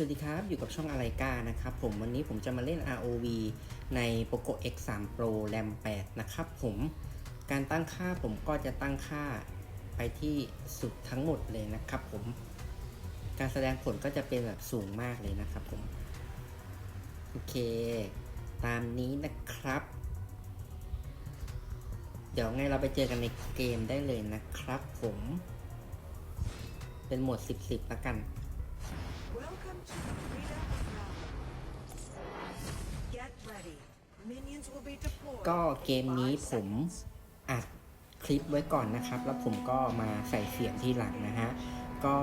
สวัสดีครับ อยู่กับช่องอะไรก้านะครับผมวันนี้ผมจะมาเล่น ROV ใน Poco X3 Pro RAM 8 นะครับผมการตั้งค่าผมก็จะตั้งค่าไปที่สุดทั้งหมดเลยนะครับผม การแสดงผลก็จะเป็นแบบสูงมากเลยนะครับผม โอเค ตามนี้นะครับ เดี๋ยวไงเราไปเจอกันในเกมได้เลยนะครับผม เป็นโหมด10-10แล้วกัน Welcome to the freedom of realm. Get ready. Minions will be deployed. ก็เกมนี้ผมอัดคลิปไว้ก่อนนะครับ แล้วผมก็มาใส่เสียงที่หลังนะฮะ ก็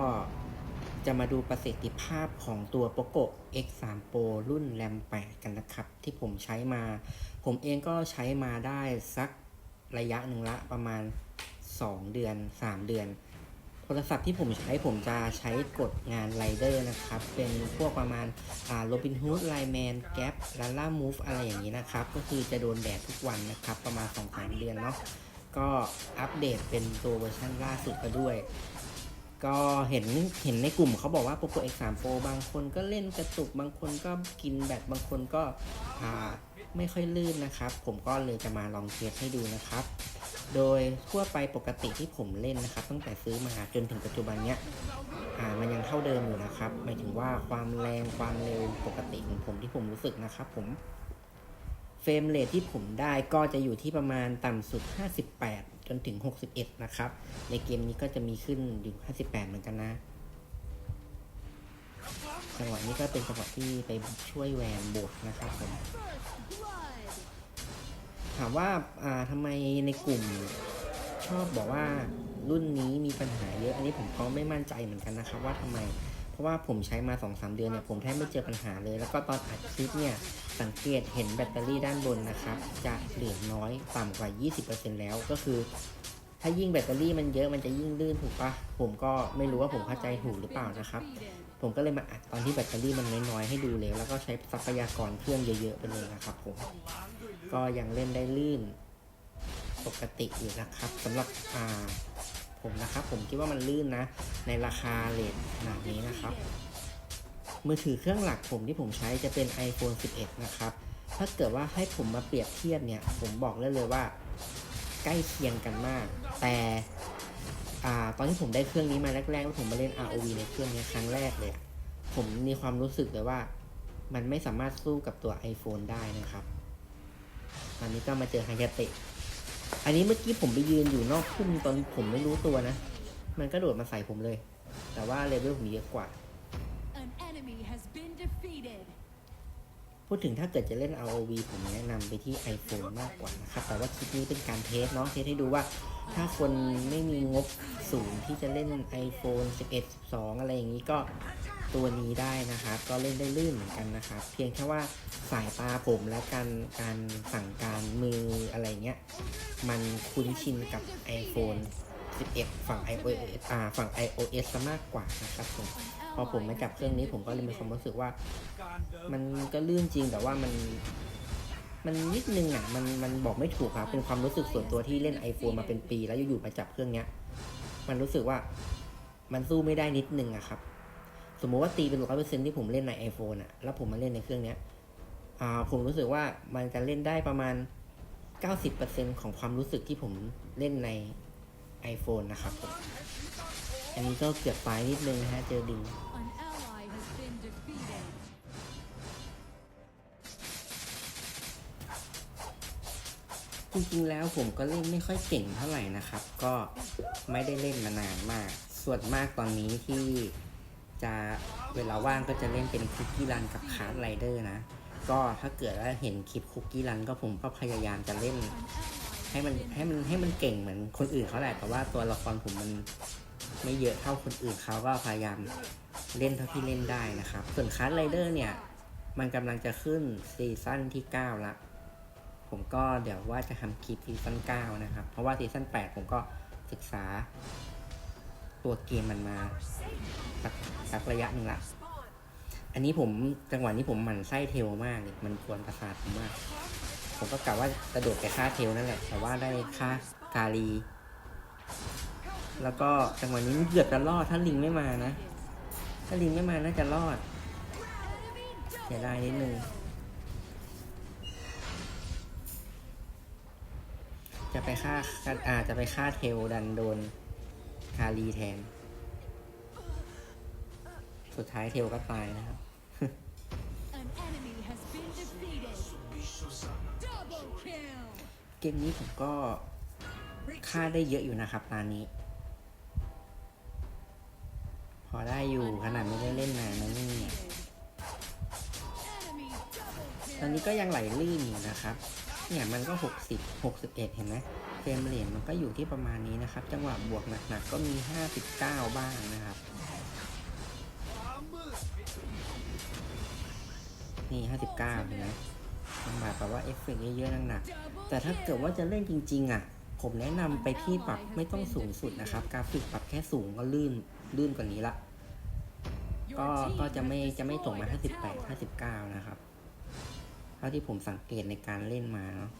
จะมาดูประสิทธิภาพของตัว POCO X3 Pro รุ่น RAM 8กันนะครับ ที่ผมใช้มา ผมเองก็ใช้มาได้สักระยะหนึ่งละประมาณ 2 เดือน 3 เดือน โทรศัพท์ที่ผมใช้ผมจะใช้กดงานไรเดอร์นะครับ เป็นพวกประมาณอ่าโรบินฮูดไลแมนแก๊ปลาล่ามูฟอะไรอย่างนี้นะครับ ก็คือจะโดนแดดทุกวันนะครับ ประมาณ2อสเดือนเนาะก็อัปเดตเป็นตัวเวอร์ชันล่าสุดก็ด้วย ก็เห็นเห็นในกลุ่มเขาบอกว่า Poco X3 Pro บางคนก็เล่นกระตุกบางคนก็กินแบตบางคนก็อ่าไม่ค่อยลื่นนะครับ ผมก็เลยจะมาลองเทสให้ดูนะครับ โดยทั่วไปปกติที่ผมเล่นนะครับ ตั้งแต่ซื้อมาจนถึงปัจจุบันเนี้ยอ่ามันยังเท่าเดิมอยู่นะครับ หมายถึงว่าความแรงความเร็วปกติของผมที่ผมรู้สึกนะครับผมเฟรมเรทที่ผมได้ก็จะอยู่ที่ประมาณต่ำสุด 58 จนถึง 61 นะครับ ในเกมนี้ก็จะมีขึ้นอยู่ 58 เหมือนกันนะ จังหวะนี้ก็เป็นจังหวะที่ไปช่วยแวนบวกนะครับผม ถามว่าอ่าทำไมในกลุ่มชอบบอกว่ารุ่นนี้มีปัญหาเยอะ อันนี้ผมก็ไม่มั่นใจเหมือนกันนะครับ ว่าทำไม เพราะว่าผมใช้มา2-3เดือนเนี่ยผมแทบไม่เจอปัญหาเลย แล้วก็ตอนอัดคลิปเนี่ยสังเกตเห็นแบตเตอรี่ด้านบนนะครับ จะเหลือน้อยต่ำกว่า 20%แล้วก็คือ ถ้ายิ่งแบตเตอรี่มันเยอะมันจะยิ่งลื่นถูกปะผมก็ไม่รู้ว่าผมเข้าใจถูกหรือเปล่านะครับ ผมก็เลยมาอัดตอนที่แบตเตอรี่มันน้อยๆให้ดูเลย แล้วก็ใช้ทรัพยากรเครื่องเยอะๆไปเลยนะครับผม ก็ยังเล่นได้ลื่นปกติอยู่นะครับสำหรับอ่าผมนะครับ ผมคิดว่ามันลื่นนะ ในราคาเลทขนาดนี้นะครับ มือถือเครื่องหลักผมที่ผมใช้จะเป็น iPhone 11 นะครับ ถ้าเกิดว่าให้ผมมาเปรียบเทียบเนี่ย ผมบอกเลยเลยว่า ใกล้เคียงกันมาก แต่ อ่าตอนที่ผมได้เครื่องนี้มาแรกๆแล้วผมมาเล่น ROV ในเครื่องนี้ครั้งแรกเลยอะผมมีความรู้สึกเลยว่า มันไม่สามารถสู้กับตัว iPhone ได้นะครับตอนนี้ก็มาเจอไฮยาเตะ อันนี้เมื่อกี้ผมไปยืนอยู่นอกพุ่มตอนผมไม่รู้ตัวนะ มันก็โดดมาใส่ผมเลย แต่ว่าเลเวลผมเยอะกว่า An enemy has been defeated. พูดถึงถ้าเกิดจะเล่น ROV ผมแนะนำไปที่ iPhone มากกว่านะครับ แต่ว่าคลิปนี้เป็นการเทสเนาะ เทสให้ดูว่า ถ้าคนไม่มีงบสูงที่จะเล่น iPhone 11 12 อะไรอย่างนี้ก็ตัวนี้ได้นะครับก็เล่นได้ลื่นเหมือนกันนะครับ เพียงแค่ว่าสายตาผมและการการสั่งการมืออะไรเงี้ย มันคุ้นชินกับ iPhone 11 ฝั่ง iOS อ่าฝั่ง iOS มากกว่านะครับผมพอผมมาจับเครื่องนี้ผมก็เลยมีความรู้สึกว่า มันก็ลื่นจริงแต่ว่ามัน มันนิดนึงอะมันมันบอกไม่ถูกครับเป็นความรู้สึกส่วนตัวที่เล่น iPhone มาเป็นปี แล้วอยู่ๆมาจับเครื่องเนี้ย มันรู้สึกว่ามันสู้ไม่ได้นิดนึงอะครับ สมมติว่าตีเป็นร้อยเปอร์เซ็นที่ผมเล่นใน iPhone อะแล้วผมมาเล่นในเครื่องเนี้ยอ่าผมรู้สึกว่ามันจะเล่นได้ประมาณ90%ของความรู้สึกที่ผมเล่นใน iPhone นะครับผมอันนี้ก็เกือบตายนิดนึงนะฮะเจอดิง จริงๆแล้วผมก็เล่นไม่ค่อยเก่งเท่าไหร่นะครับ ก็ไม่ได้เล่นมานานมาก ส่วนมากตอนนี้ที่จะเวลาว่างก็จะเล่นเป็นคุกกี้รันกับคาร์ดไรเดอร์นะ ก็ถ้าเกิดว่าเห็นคลิปคุกกี้รันก็ผมก็พยายามจะเล่น ให้มันให้มันให้มันเก่งเหมือนคนอื่นเขาแหละ แต่ว่าตัวละครผมมันไม่เยอะเท่าคนอื่นเขาก็พยายามเล่นเท่าที่เล่นได้นะครับ ส่วนคาร์ดไรเดอร์เนี่ย มันกำลังจะขึ้นซีซั่นที่ 9 ละ ผมก็เดี๋ยวว่าจะทำคลิปซีซั่น9นะครับ เพราะว่าซีซั่น8 ผมก็ศึกษา ตัวเกมมันมาสักสักระยะหนึ่งละ อันนี้ผมจังหวะนี้ผมหมั่นไส้เทลมากเลยมันกวนประสาทผมมาก ผมก็กะว่ากระโดดไปฆ่าเทลนั่นแหละ แต่ว่าได้ฆ่ากาลี แล้วก็จังหวะนี้เกือบจะรอดถ้าลิงไม่มานะ ถ้าลิงไม่มาน่าจะรอดเสียดายนิดนึง จะไปฆ่าอาจจะไปฆ่าเทลดันโดนคารีแทน สุดท้ายเทลก็ตายนะครับ An enemy has been defeated. Double kill. เกมนี้ผมก็ฆ่าได้เยอะอยู่นะครับตอนนี้ พอได้อยู่ขนาดไม่ได้เล่นนานนะนี่ Enemy double ตอน kill. นี้ก็ยังไหลลื่นอยู่นะครับ เนี่ยมันก็ 60 61 เห็นไหมเฟรมเรทมันก็อยู่ที่ประมาณนี้นะครับ จังหวะบวกหนักๆก็มี 59 บ้างนะครับนี่ 59เห็นไหมจังหวะแบบว่าเอฟเฟกต์เยอะๆหนักๆแต่ถ้าเกิดว่าจะเล่นจริง ๆ อะ ผมแนะนำไปที่ปรับไม่ต้องสูงสุดนะครับ กราฟิกปรับแค่สูงก็ลื่นลื่นกว่านี้ละก็ก็จะไม่จะไม่ส่งมา 58 59 นะครับาที่ผมสังเกตในการเล่นมาเนาะ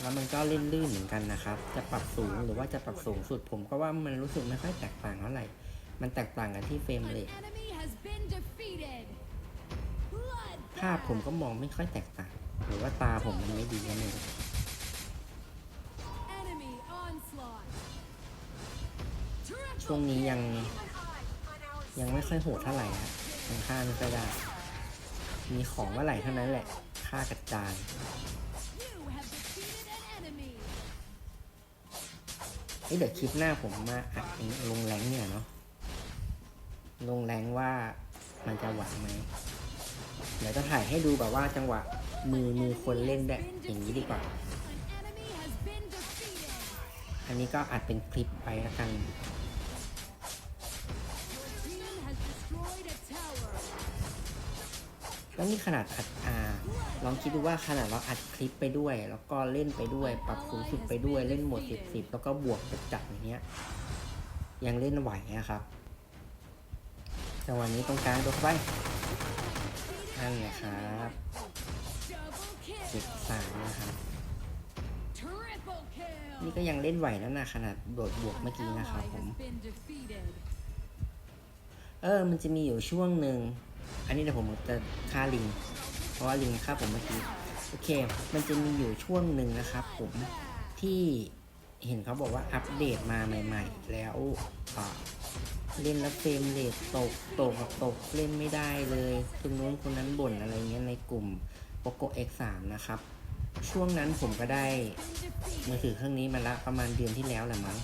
แล้วมันก็เล่นลื่นเหมือนกันนะครับ จะปรับสูงหรือว่าจะปรับสูงสุด ผมก็ว่ามันรู้สึกไม่ค่อยแตกต่างเท่าไหร่ มันแตกต่างกันที่เฟรมเรท enemy has been defeated. ภาพผมก็มองไม่ค่อยแตกต่าง หรือว่าตาผมมันไม่ดีก็ไม่รู้ Enemy onslaught. Triple ช่วงนี้ยังยังไม่ค่อยโหดเท่าไหร่ครับยังฆ่าไม่ค่อยได้ มีของเมื่อไหร่เท่านั้นแหละฆ่ากระจายเดี๋ยวคลิปหน้าผมมาอัดลงแรงเนี่ยเนาะ ลงแรงว่ามันจะหวไหม เดี๋ยวจะถ่ายให้ดูแบบว่าจังหวะมือมือคนเล่นได้อย่างนี้ดีกว่า อันนี้ก็อัดเป็นคลิปไปแล้วกัน แล้วนี่ขนาดอัดอ่าลองคิดดูว่าขนาดเราอัดคลิปไปด้วย แล้วก็เล่นไปด้วย ปรับสูงสุดไปด้วยเล่นโหมดสิบสิบแล้วก็บวกจัดอย่างเงี้ยยังเล่นไหวนะครับจังหวะนี้ตรงกลางตัวเข้าไปนั่นแหละครับ Double เจ็ด kill. สามนะครับนี่ก็ยังเล่นไหวนั่นนะขนาดโดดบวกเมื่อกี้นะครับผม เออ มันจะมีอยู่ช่วงหนึ่ง อันนี้เดี๋ยวผมจะฆ่าลิง เพราะว่าลิงฆ่าผมเมื่อกี้ โอเค มันจะมีอยู่ช่วงหนึ่งนะครับผมที่เห็นเขาบอกว่าอัปเดตมาใหม่ ๆ แล้วเล่นแล้วเฟรมเรทตกตกตกเล่นไม่ได้เลยคนนู้นคนนั้นบ่นอะไรเงี้ยในกลุ่ม Poco X3 นะครับ ช่วงนั้นผมก็ได้มือถือเครื่องนี้มาละประมาณเดือนที่แล้วแหละมั้ง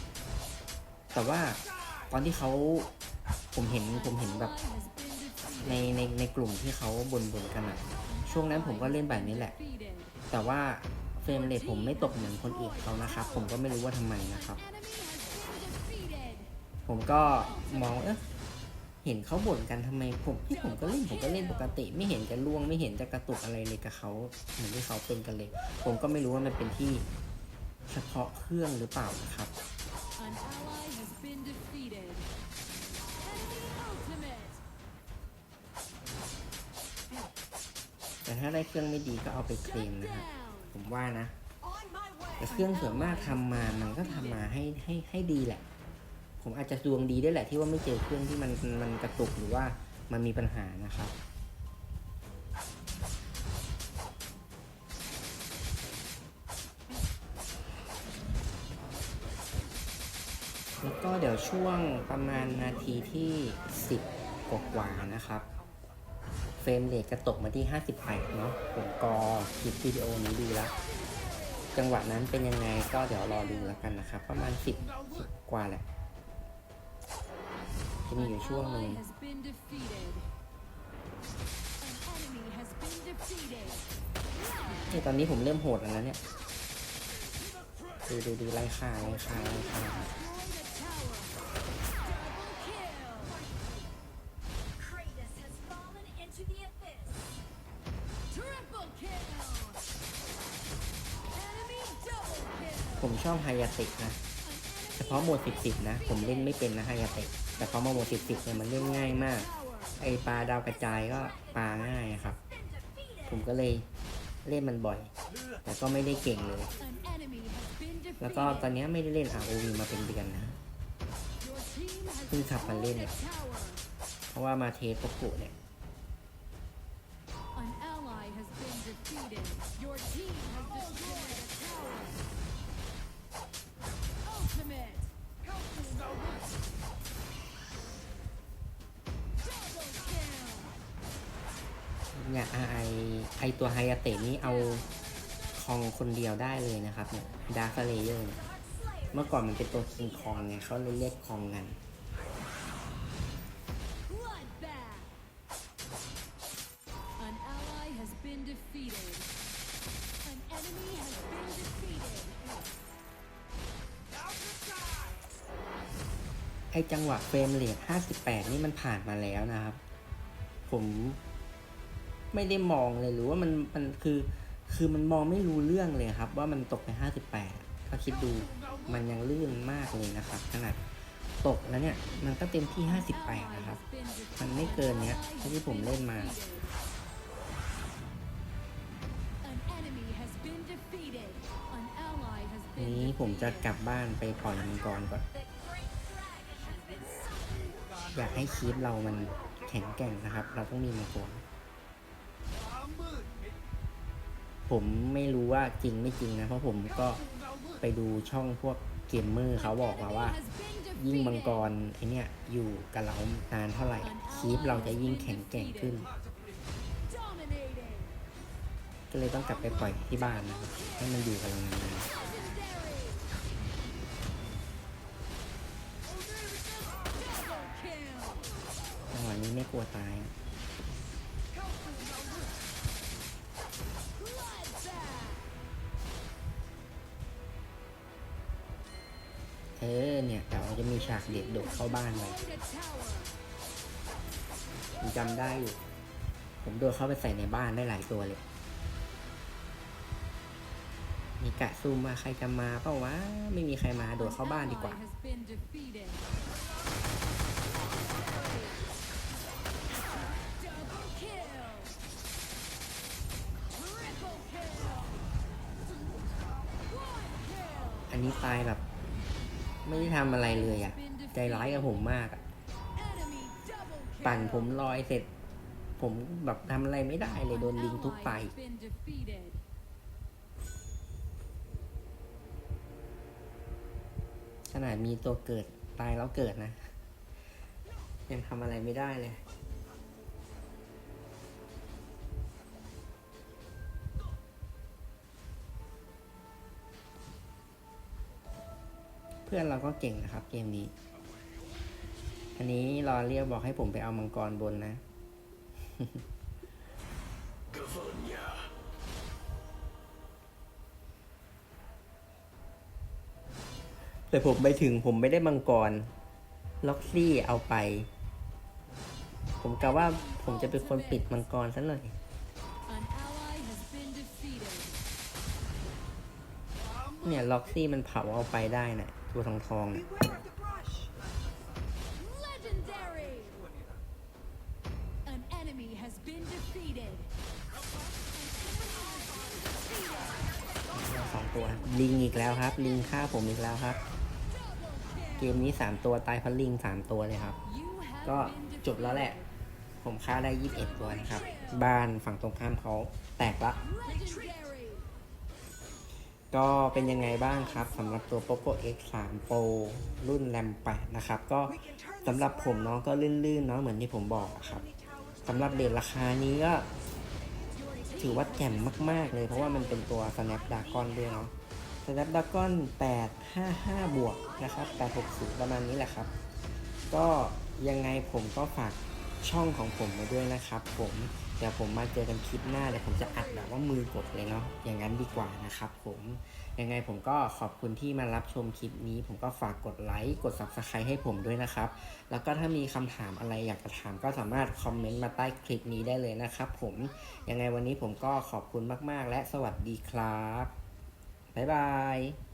แต่ว่าตอนที่เขาผมเห็นผมเห็นแบบ ในในในกลุ่มที่เขาบ่นบ่นกันอะช่วงนั้นผมก็เล่นแบบนี้แหละ แต่ว่าเฟรมเรทผมไม่ตกเหมือนคนอื่นเขานะครับ ผมก็ไม่รู้ว่าทำไมนะครับ ผมก็มองเอ๊ะเห็นเขาบ่นกันทำไมผมที่ผมก็เล่นผมก็เล่นปกติ ไม่เห็นจะล่วงไม่เห็นจะกระตุกอะไรเลยกับเขาเหมือนที่เขาเป็นกันเลย ผมก็ไม่รู้ว่ามันเป็นที่เฉพาะเครื่องหรือเปล่านะครับ แต่ถ้าได้เครื่องไม่ดีก็เอาไปเคลมนะครับผมว่านะ แต่เครื่องส่วนมากทำมามันก็ทำมาให้ให้ให้ดีแหละ ผมอาจจะดวงดีได้แหละ ที่ว่าไม่เจอเครื่องที่มันมันกระตุกหรือว่ามันมีปัญหานะครับแล้วก็เดี๋ยวช่วงประมาณนาทีที่ 10 กว่าๆนะครับ รมเรทจะตกมาที่ 58 เนาะผมก็คลิปวิดีโอนี้ดูแล้ว จังหวะนั้นเป็นยังไงก็เดี๋ยวรอดูแล้วกันนะครับ ประมาณ 10 10กว่าแหละจะมีอยู่ช่วงหนึ่ง Ally has been defeated. An enemy has been defeated. นี่ตอนนี้ผมเริ่มโหดแล้วนะเนี่ย ดูดูดูไล่ฆ่าไล่ฆ่าไล่ฆ่า ผมชอบไฮยาติกนะ เฉพาะโหมด 10 10 นะ ผมเล่นไม่เป็นนะไฮยาติกแต่พอมาโหมด 10 10เนี่ยมันเล่นง่ายมาก ไอปลาดาวกระจายก็ปลาง่ายครับ ผมก็เลยเล่นมันบ่อย แต่ก็ไม่ได้เก่งเลย แล้วก็ตอนนี้ไม่ได้เล่น ROV มาเป็นเดือนนะเพิ่งขับมาเล่น เพราะว่ามาเทสปกุเนี่ย เนี่ยไอไอตัวไฮยาเตะนี้เอาคองคนเดียวได้เลยนะครับเนี่ยดาร์คเลเยอร์เมื่อก่อนมันเป็นตัวคิงคองไงเขาเลยเรียกคองกัน อจังหวะเฟรมเรท58 นี่มันผ่านมาแล้วนะครับ ผมไม่ได้มองเลยหรือว่ามันมันคือ คือมันมองไม่รู้เรื่องเลยครับ ว่ามันตกไป 58ก็คิดดูมันยังลื่นมากเลยนะครับ ขนาดตกแล้วเนี่ย มันก็เต็มที่ 58 นะครับ มันไม่เกินเนี้ยที่ผมเล่นมา An enemy has been defeated. An ally has ที been นี้ผมจะ defeated. กลับบ้านไปปล่อยมังกรก่อน อยากให้คีปเรามันแข็งแกร่งนะครับ เราต้องมีมังกรผมไม่รู้ว่าจริงไม่จริงนะ เพราะผมก็ไปดูช่องพวกเกมเมอร์เขาบอกมาว่า ยิ่งมังกรไอเนี่ยอยู่กับเรานานเท่าไหร่คีปเราจะยิ่งแข็งแกร่งขึ้น ก็เลยต้องกลับไปปล่อยที่บ้านนะครับให้มันอยู่กับเรานาน วะนี้ไม่กลัวตายเออเนี่ยเดี๋ยวจะมีฉากเด็ดโดดเข้าบ้านไป Destroyed a tower. ผมจำได้อยู่ ผมโดดเข้าไปใส่ในบ้านได้หลายตัวเลยมีกะซูมมาใครจะมาเปล่าวะ ไม่มีใครมาโดดเข้าบ้านดีกว่า นนี้ตายแบบ ไม่ได้ทำอะไรเลยอะ่ะ ใจร้ายกับผมมากอะ Enemy double kill. ปั่นผมลอยเสร็จ ผมแบบทำอะไรไม่ได้เลยโดนลิงทุบไป ขนาดมีตัวเกิดตายแล้วเกิดนะ ยังทำอะไรไม่ได้เลย เพื่อนเราก็เก่งนะครับเกมนี้ อันนี้รอเรียกบอกให้ผมไปเอามังกรบนนะ แต่ผมไปถึงผมไม่ได้มังกร ล็อกซี่เอาไป ผมกะว่าผมจะเป็นคนปิดมังกรซะหน่อยเนี่ยล็อกซี่มันเผาเอาไปได้นะ่ะ ตัวทองทองๆน่ะ Beware of the brush. Legendary. An enemy has been defeated. สองตัวลิงอีกแล้วครับ ลิงฆ่าผมอีกแล้วครับ เกมนี้สามตัวตายเพราะลิงสามตัวเลยครับ You have ก็ been จบแล้วแหละ ผมฆ่าได้ยี่สิบเอ็ดตัวนะครับ บ้านฝั่งตรงข้ามเขาแตกละ legendary. ก็เป็นยังไงบ้างครับสำหรับตัว Poco X 3 Pro รุ่น RAM 8นะครับ ก็สำหรับผมเนาะก็ลื่นๆเนาะเหมือนที่ผมบอกครับสำหรับเดทราคานี้ก็ ถือว่าแจ่มมาก ๆ เลยเพราะว่ามันเป็นตัว Snapdragon ด้วยเนาะ Snapdragon 855 บวกนะครับ 860 ประมาณนี้แหละครับ ก็ยังไงผมก็ฝาก ช่องของผมไว้ด้วยนะครับ ผมเดี๋ยวผมมาเจอกันคลิปหน้าเดี๋ยวผมจะอัดแบบว่ามือกดเลยเนาะอย่างนั้นดีกว่านะครับผมยังไงผมก็ขอบคุณที่มารับชมคลิปนี้ ผมก็ฝากกดไลค์กด Subscribe ให้ผมด้วยนะครับ แล้วก็ถ้ามีคำถามอะไรอยากจะถามก็สามารถคอมเมนต์มาใต้คลิปนี้ได้เลยนะครับผมยังไงวันนี้ผมก็ขอบคุณมาก ๆ และสวัสดีครับบ๊ายบาย